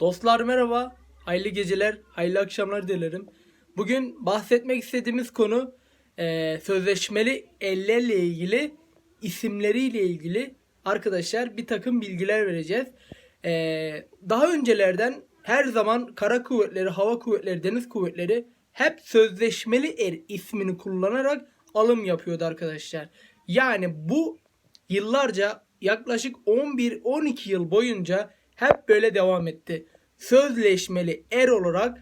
Dostlar merhaba, hayırlı geceler, hayırlı akşamlar dilerim. Bugün bahsetmek istediğimiz konu eee, sözleşmeli ellerle ilgili isimleriyle ilgili arkadaşlar bir takım bilgiler vereceğiz. Eee, daha öncelerden her zaman kara kuvvetleri, hava kuvvetleri, deniz kuvvetleri hep sözleşmeli er ismini kullanarak alım yapıyordu arkadaşlar. Yani bu yıllarca yaklaşık 11-12 yıl boyunca hep böyle devam etti. Sözleşmeli er olarak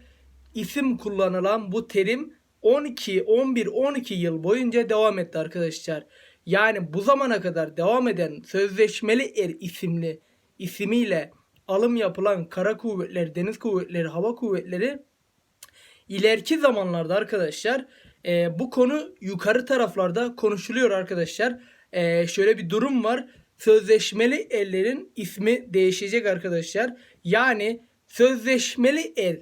isim kullanılan bu terim 12 11 12 yıl boyunca devam etti arkadaşlar. Yani bu zamana kadar devam eden sözleşmeli er isimli isimiyle alım yapılan kara kuvvetleri, deniz kuvvetleri, hava kuvvetleri ileriki zamanlarda arkadaşlar e, bu konu yukarı taraflarda konuşuluyor arkadaşlar. E, şöyle bir durum var. Sözleşmeli erlerin ismi değişecek arkadaşlar. Yani sözleşmeli er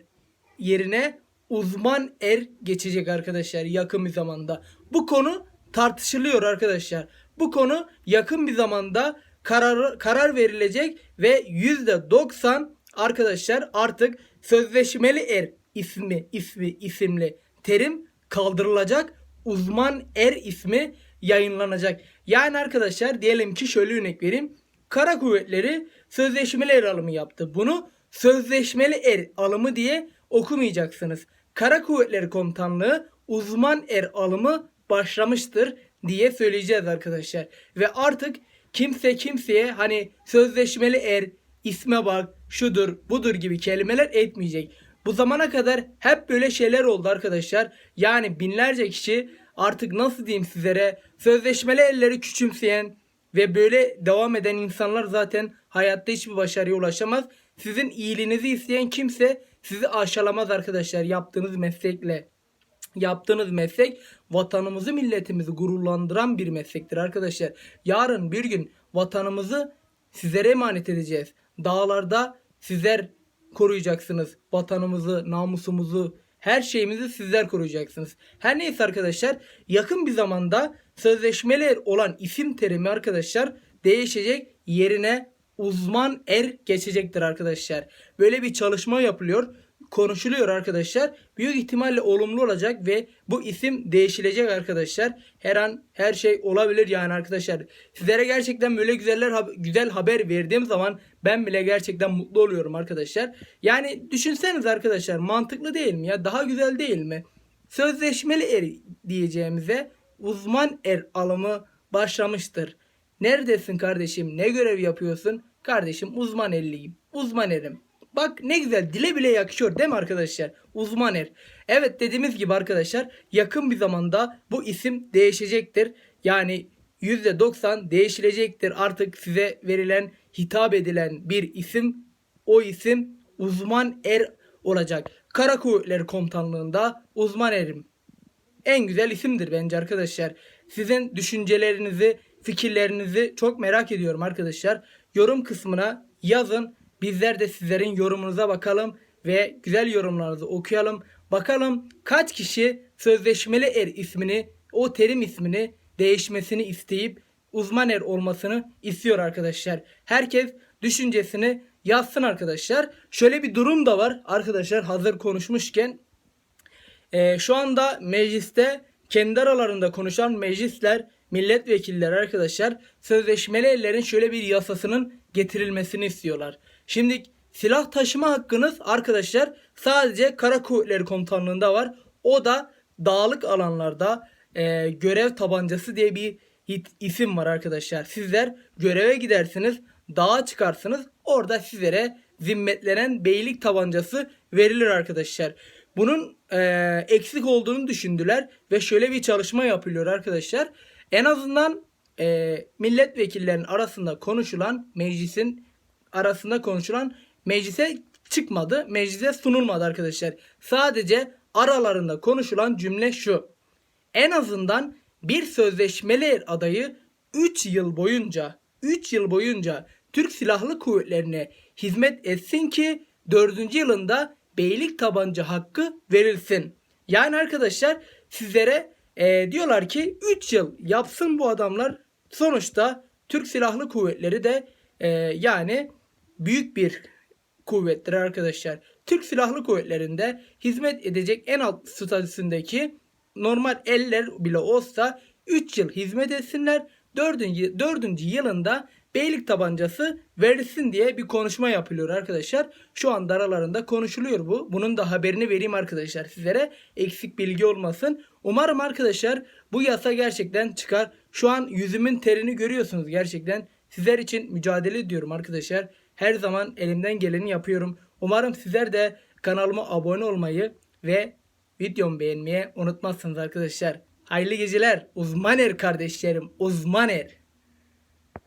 yerine uzman er geçecek arkadaşlar yakın bir zamanda. Bu konu tartışılıyor arkadaşlar. Bu konu yakın bir zamanda karar, karar verilecek ve %90 arkadaşlar artık sözleşmeli er ismi ismi isimli terim kaldırılacak. Uzman er ismi yayınlanacak. Yani arkadaşlar diyelim ki şöyle örnek vereyim. Kara kuvvetleri sözleşmeli er alımı yaptı. Bunu sözleşmeli er alımı diye okumayacaksınız. Kara Kuvvetleri Komutanlığı uzman er alımı başlamıştır diye söyleyeceğiz arkadaşlar. Ve artık kimse kimseye hani sözleşmeli er, isme bak, şudur, budur gibi kelimeler etmeyecek. Bu zamana kadar hep böyle şeyler oldu arkadaşlar. Yani binlerce kişi artık nasıl diyeyim sizlere sözleşmeli elleri küçümseyen ve böyle devam eden insanlar zaten hayatta hiçbir başarıya ulaşamaz. Sizin iyiliğinizi isteyen kimse sizi aşağılamaz arkadaşlar yaptığınız meslekle. Yaptığınız meslek vatanımızı milletimizi gururlandıran bir meslektir arkadaşlar. Yarın bir gün vatanımızı sizlere emanet edeceğiz. Dağlarda sizler koruyacaksınız. Vatanımızı, namusumuzu, her şeyimizi sizler koruyacaksınız. Her neyse arkadaşlar yakın bir zamanda sözleşmeli olan isim terimi arkadaşlar değişecek yerine uzman er geçecektir arkadaşlar. Böyle bir çalışma yapılıyor. Konuşuluyor arkadaşlar. Büyük ihtimalle olumlu olacak ve bu isim değişilecek arkadaşlar. Her an her şey olabilir yani arkadaşlar. Sizlere gerçekten böyle güzeller güzel haber verdiğim zaman ben bile gerçekten mutlu oluyorum arkadaşlar. Yani düşünseniz arkadaşlar mantıklı değil mi ya? Daha güzel değil mi? Sözleşmeli er diyeceğimize uzman er alımı başlamıştır. Neredesin kardeşim? Ne görev yapıyorsun? Kardeşim uzman erliyim. Uzman erim. Bak ne güzel dile bile yakışıyor değil mi arkadaşlar? Uzman er. Evet dediğimiz gibi arkadaşlar yakın bir zamanda bu isim değişecektir. Yani %90 değişilecektir. Artık size verilen hitap edilen bir isim o isim uzman er olacak. Kara Kuvvetleri Komutanlığında uzman erim. En güzel isimdir bence arkadaşlar. Sizin düşüncelerinizi, fikirlerinizi çok merak ediyorum arkadaşlar. Yorum kısmına yazın. Bizler de sizlerin yorumunuza bakalım ve güzel yorumlarınızı okuyalım. Bakalım kaç kişi sözleşmeli er ismini, o terim ismini değişmesini isteyip uzman er olmasını istiyor arkadaşlar. Herkes düşüncesini yazsın arkadaşlar. Şöyle bir durum da var arkadaşlar hazır konuşmuşken. Ee, şu anda mecliste kendi aralarında konuşan meclisler, milletvekiller arkadaşlar sözleşmeli ellerin şöyle bir yasasının getirilmesini istiyorlar. Şimdi silah taşıma hakkınız arkadaşlar sadece Kara Kuvvetleri Komutanlığı'nda var. O da dağlık alanlarda e, görev tabancası diye bir isim var arkadaşlar. Sizler göreve gidersiniz, dağa çıkarsınız. Orada sizlere zimmetlenen beylik tabancası verilir arkadaşlar. Bunun e, eksik olduğunu düşündüler ve şöyle bir çalışma yapılıyor arkadaşlar. En azından e, milletvekillerinin arasında konuşulan meclisin arasında konuşulan meclise çıkmadı. Meclise sunulmadı arkadaşlar. Sadece aralarında konuşulan cümle şu. En azından bir sözleşmeli adayı 3 yıl boyunca 3 yıl boyunca Türk Silahlı Kuvvetlerine hizmet etsin ki 4. yılında beylik tabanca hakkı verilsin. Yani arkadaşlar sizlere e, diyorlar ki 3 yıl yapsın bu adamlar. Sonuçta Türk Silahlı Kuvvetleri de e, yani büyük bir kuvvettir arkadaşlar. Türk Silahlı Kuvvetleri'nde hizmet edecek en alt statüsündeki normal eller bile olsa 3 yıl hizmet etsinler. 4. 4. yılında beylik tabancası verilsin diye bir konuşma yapılıyor arkadaşlar. Şu an aralarında konuşuluyor bu. Bunun da haberini vereyim arkadaşlar sizlere. Eksik bilgi olmasın. Umarım arkadaşlar bu yasa gerçekten çıkar. Şu an yüzümün terini görüyorsunuz gerçekten. Sizler için mücadele ediyorum arkadaşlar. Her zaman elimden geleni yapıyorum. Umarım sizler de kanalıma abone olmayı ve videomu beğenmeyi unutmazsınız arkadaşlar. Hayırlı geceler. Uzmaner kardeşlerim. Uzmaner.